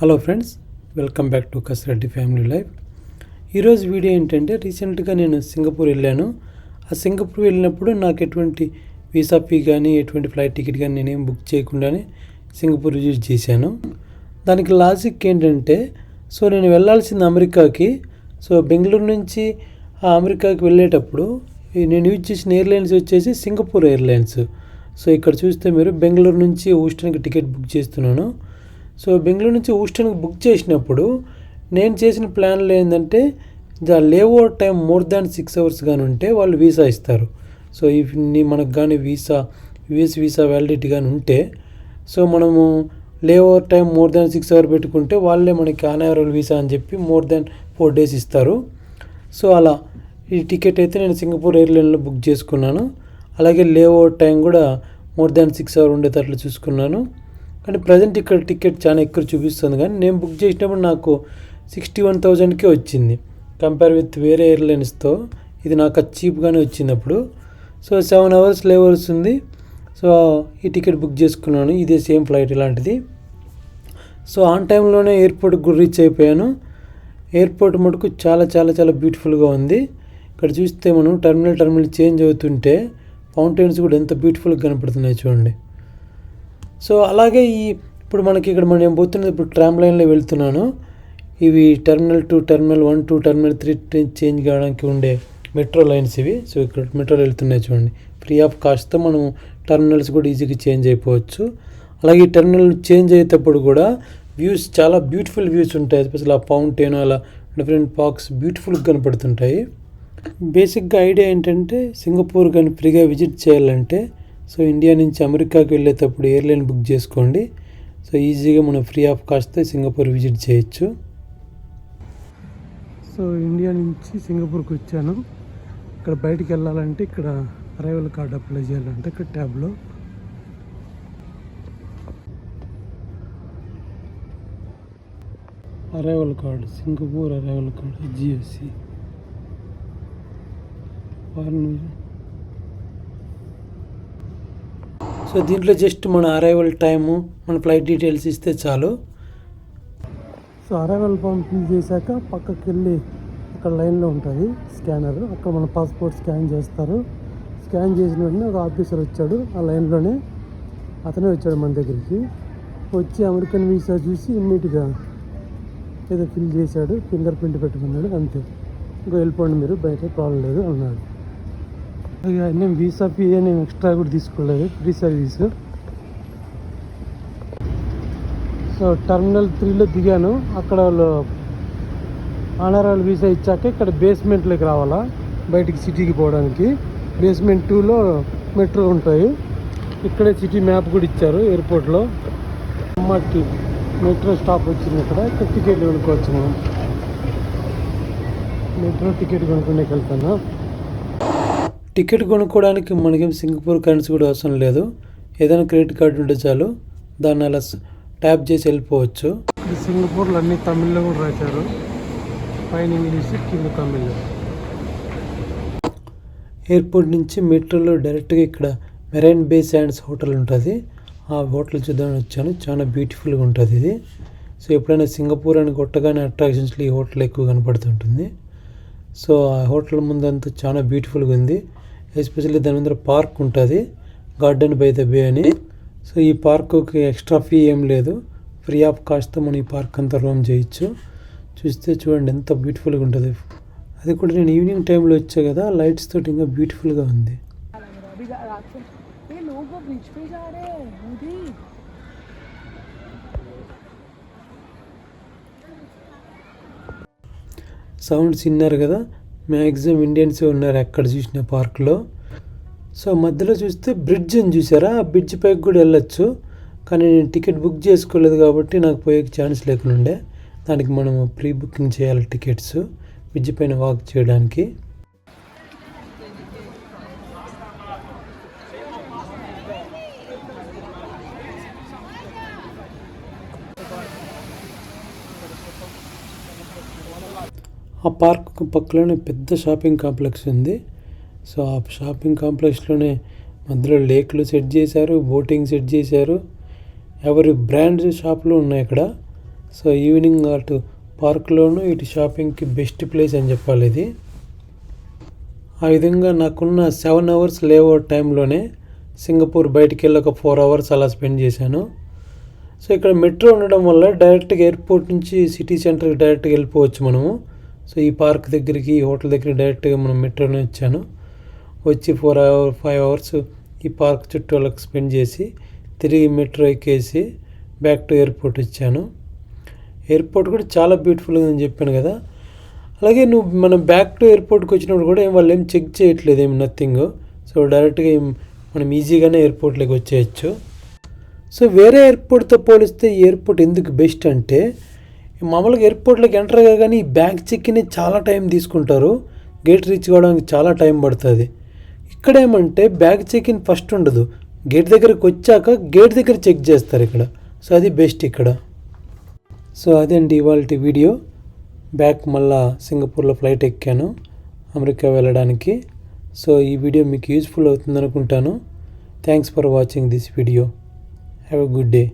Hello friends welcome back to Kasireddy family life ఈరోజు video ఏంటంటే రీసెంట్గా నేను సింగపూర్ వెళ్ళాను. ఆ సింగపూర్ వెళ్ళినప్పుడు నాకు ఎటువంటి వీసా ఫీ కానీ ఎటువంటి ఫ్లైట్ టికెట్ కానీ నేనేం బుక్ చేయకుండానే సింగపూర్ యూజ్ చేశాను. దానికి లాజిక్ ఏంటంటే సో నేను వెళ్ళాల్సింది అమెరికాకి. సో బెంగళూరు నుంచి ఆ అమెరికాకి వెళ్ళేటప్పుడు నేను యూజ్ చేసిన ఎయిర్లైన్స్ వచ్చేసి సింగపూర్ ఎయిర్లైన్స్ సో ఇక్కడ చూస్తే మీరు బెంగళూరు నుంచి హూస్టన్కి టికెట్ బుక్ చేస్తున్నాను. సో బెంగళూరు నుంచి హూస్టన్కి బుక్ చేసినప్పుడు నేను చేసిన ప్లాన్లో ఏంటంటే the layover time more than six hours కానీ ఉంటే వాళ్ళు వీసా ఇస్తారు. సో ఇఫ్ నీ మనకు కానీ వీసా యూఎస్ వీసా వ్యాలిడిటీ కానీ ఉంటే సో మనము layover time more than six hour పెట్టుకుంటే వాళ్ళే మనకి అన్అరైవల్ వీసా అని చెప్పి మోర్ దాన్ ఫోర్ డేస్ ఇస్తారు. సో అలా ఈ టికెట్ అయితే నేను సింగపూర్ ఎయిర్లైన్లో బుక్ చేసుకున్నాను. అలాగే లేఓవర్ టైం కూడా మోర్ దాన్ సిక్స్ అవర్ ఉండేటట్లు చూసుకున్నాను. కానీ ప్రజెంట్ ఇక్కడ టికెట్ చాలా ఎక్కువ చూపిస్తుంది కానీ నేను బుక్ చేసినప్పుడు నాకు సిక్స్టీ వన్ థౌజండ్కే వచ్చింది. కంపేర్ విత్ వేరే ఎయిర్లైన్స్తో ఇది నాకు చీప్గానే వచ్చింది అప్పుడు సో సెవెన్ అవర్స్ లేవర్స్ ఉంది. సో ఈ టికెట్ బుక్ చేసుకున్నాను. ఇదే సేమ్ ఫ్లైట్ ఇలాంటిది. సో ఆన్ టైంలోనే ఎయిర్పోర్ట్కి కూడా రీచ్ అయిపోయాను. ఎయిర్పోర్ట్ మటుకు చాలా చాలా చాలా బ్యూటిఫుల్గా ఉంది. ఇక్కడ చూస్తే మనం టర్మినల్ టర్మినల్ చేంజ్ అవుతుంటే ఫౌంటైన్స్ కూడా ఎంత బ్యూటిఫుల్గా కనపడుతున్నాయి చూడండి. సో అలాగే ఈ ఇప్పుడు మనకి ఇక్కడ మనం పోతున్నది ఇప్పుడు ట్రామ్ లైన్లో వెళ్తున్నాను. ఇవి terminal two terminal one two terminal three change కావడానికి ఉండే మెట్రో లైన్స్ ఇవి. సో ఇక్కడ మెట్రోలు వెళ్తున్నాయి చూడండి. ఫ్రీ ఆఫ్ కాస్ట్తో మనం టర్మినల్స్ కూడా ఈజీగా చేంజ్ అయిపోవచ్చు. అలాగే ఈ టర్మినల్ చేంజ్ అయ్యేటప్పుడు కూడా వ్యూస్ చాలా బ్యూటిఫుల్ వ్యూస్ ఉంటాయి. ఎస్పెషల్ ఆ ఫౌంటైన్ అలా డిఫరెంట్ పార్క్స్ బ్యూటిఫుల్గా కనపడుతుంటాయి. బేసిక్గా ఐడియా ఏంటంటే సింగపూర్ కానీ ఫ్రీగా విజిట్ చేయాలంటే సో ఇండియా నుంచి అమెరికాకి వెళ్ళేటప్పుడు ఎయిర్లైన్ బుక్ చేసుకోండి. సో ఈజీగా మనం ఫ్రీ ఆఫ్ కాస్ట్తో సింగపూర్ విజిట్ చేయొచ్చు. సో ఇండియా నుంచి సింగపూర్కి వచ్చాను. ఇక్కడ బయటికి వెళ్ళాలంటే ఇక్కడ అరైవల్ కార్డ్ అప్లై చేయాలంటే ఇక్కడ ట్యాబ్లో arrival card Singapore arrival card GSC so దీంట్లో జస్ట్ మన అరైవల్ టైము మన ఫ్లైట్ డీటెయిల్స్ ఇస్తే చాలు. సో అరైవల్ ఫామ్ ఫిల్ చేశాక పక్కకి వెళ్ళి అక్కడ లైన్లో ఉంటుంది స్కానర్. అక్కడ మన పాస్పోర్ట్ స్కాన్ చేస్తారు. స్కాన్ చేసిన వెంటనే ఒక ఆఫీసర్ వచ్చాడు. ఆ లైన్లోనే అతనే వచ్చాడు మన దగ్గరికి. వచ్చి అమెరికన్ వీసా చూసి ఇమ్మీడియట్గా ఏదో ఫిల్ చేశాడు. ఫింగర్ ప్రింట్ పెట్టుకున్నాడు. అంతే. ఇంకా వెళ్ళిపోండి మీరు బయట ప్రాబ్లం లేదు అన్నాడు. నేను వీసా ఫీ నేను ఎక్స్ట్రా కూడా తీసుకోలేదు ఫ్రీ సర్వీస్ సో టర్మినల్ త్రీలో దిగాను. అక్కడ వాళ్ళు ఆనరాల్ వీసా ఇచ్చాక ఇక్కడ బేస్మెంట్లోకి రావాలా బయటికి సిటీకి పోవడానికి. బేస్మెంట్ టూలో మెట్రో ఉంటాయి. ఇక్కడే సిటీ మ్యాప్ కూడా ఇచ్చారు ఎయిర్పోర్ట్లో అమ్మకి మెట్రో స్టాప్ వచ్చింది ఇక్కడ. ఇక్కడ టికెట్ కొనుక్కోవచ్చు మనం. మెట్రో టికెట్ కొనుక్కునేకి వెళ్తాను. టికెట్ కొనుక్కోవడానికి మనకేం సింగపూర్ కరెన్సీ కూడా అవసరం లేదు. ఏదైనా క్రెడిట్ కార్డు ఉంటే చాలు. దాన్ని అలా ట్యాప్ చేసి వెళ్ళిపోవచ్చు. సింగపూర్లో అన్ని తమిళ్ళో కూడా రాశారు. పైన ఇంగ్లీష్ కింద తమిళ్. ఎయిర్పోర్ట్ నుంచి మెట్రోలో డైరెక్ట్గా ఇక్కడ మెరైన్ బే శాండ్స్ హోటల్ ఉంటుంది. ఆ హోటల్ చూద్దామని వచ్చాను. చాలా బ్యూటిఫుల్గా ఉంటుంది ఇది. సో ఎప్పుడైనా సింగపూర్ అని కొట్టగానే అట్రాక్షన్స్లో ఈ హోటల్ ఎక్కువ కనపడుతుంటుంది. సో ఆ హోటల్ ముందంతా చాలా బ్యూటిఫుల్గా ఉంది. ఎస్పెషల్లీ దాని ముందర పార్క్ ఉంటుంది. గార్డెన్ బై ద బే అని. సో ఈ పార్కుకి ఎక్స్ట్రా ఫీ ఏం లేదు. ఫ్రీ ఆఫ్ కాస్ట్తో మనం ఈ పార్క్ అంతా రోమ్ చేయొచ్చు. చూస్తే చూడండి ఎంత బ్యూటిఫుల్గా ఉంటుంది. అది కూడా నేను ఈవినింగ్ టైంలో వచ్చా కదా లైట్స్ తోటి ఇంకా బ్యూటిఫుల్గా ఉంది. సౌండ్స్ విన్నారు కదా. మ్యాక్సిమం ఇండియన్స్ ఉన్నారు ఎక్కడ చూసిన పార్క్లో. సో మధ్యలో చూస్తే బ్రిడ్జ్ అని చూసారా? ఆ బ్రిడ్జ్ పైకి కూడా వెళ్ళొచ్చు. కానీ నేను టికెట్ బుక్ చేసుకోలేదు కాబట్టి నాకు పోయే ఛాన్స్ లేకుండా దానికి మనం ప్రీ బుకింగ్ చేయాలి టికెట్స్. బ్రిడ్జ్ పైన వాక్ చేయడానికి. ఆ పార్క్ పక్కలోనే పెద్ద షాపింగ్ కాంప్లెక్స్ ఉంది. సో ఆ షాపింగ్ కాంప్లెక్స్లోనే మధ్యలో లేక్లు సెట్ చేశారు బోటింగ్ సెట్ చేశారు. ఎవరి బ్రాండ్ షాపులు ఉన్నాయి ఇక్కడ సో ఈవినింగ్ అటు పార్క్లోనూ ఇటు షాపింగ్కి బెస్ట్ ప్లేస్ అని చెప్పాలి ఇది. ఆ విధంగా నాకున్న సెవెన్ అవర్స్ లేవర్ టైంలోనే సింగపూర్ బయటికి వెళ్ళి ఒక ఫోర్ అవర్స్ అలా స్పెండ్ చేశాను. సో ఇక్కడ మెట్రో ఉండడం వల్ల డైరెక్ట్గా ఎయిర్పోర్ట్ నుంచి సిటీ సెంటర్కి డైరెక్ట్గా వెళ్ళిపోవచ్చు మనము. సో ఈ పార్క్ దగ్గరికి ఈ హోటల్ దగ్గర డైరెక్ట్గా మనం మెట్రోనే వచ్చాను. వచ్చి ఫోర్ అవర్ ఫైవ్ అవర్స్ ఈ పార్క్ చుట్టూ వాళ్ళకి స్పెండ్ చేసి తిరిగి మెట్రో ఎక్కేసి బ్యాక్ టు ఎయిర్పోర్ట్ వచ్చాను. ఎయిర్పోర్ట్ కూడా చాలా బ్యూటిఫుల్గా అని చెప్పాను కదా. అలాగే నువ్వు మనం బ్యాక్ టు ఎయిర్పోర్ట్కి వచ్చినప్పుడు కూడా వాళ్ళు ఏం చెక్ చేయట్లేదు ఏం నథింగ్ సో డైరెక్ట్గా మనం ఈజీగానే ఎయిర్పోర్ట్లోకి వచ్చేయచ్చు. సో వేరే ఎయిర్పోర్ట్తో పోలిస్తే ఈ ఎయిర్పోర్ట్ ఎందుకు బెస్ట్ అంటే మామూలుగా ఎయిర్పోర్ట్లోకి ఎంటర్ కానీ ఈ బ్యాగ్ చెక్కిని చాలా టైం తీసుకుంటారు. గేట్ రీచ్ కావడానికి చాలా టైం పడుతుంది. ఇక్కడ ఏమంటే బ్యాగ్ చెక్ ఇన్ ఫస్ట్ ఉండదు. గేట్ దగ్గరికి వచ్చాక గేట్ దగ్గర చెక్ చేస్తారు ఇక్కడ. సో అది బెస్ట్ ఇక్కడ. సో అదండి ఇవాళ వీడియో. బ్యాక్ మళ్ళా సింగపూర్లో ఫ్లైట్ ఎక్కాను. అమెరికా వెళ్ళడానికి. సో ఈ వీడియో మీకు యూస్ఫుల్ అవుతుంది అనుకుంటాను thanks for watching this video. Have a good day.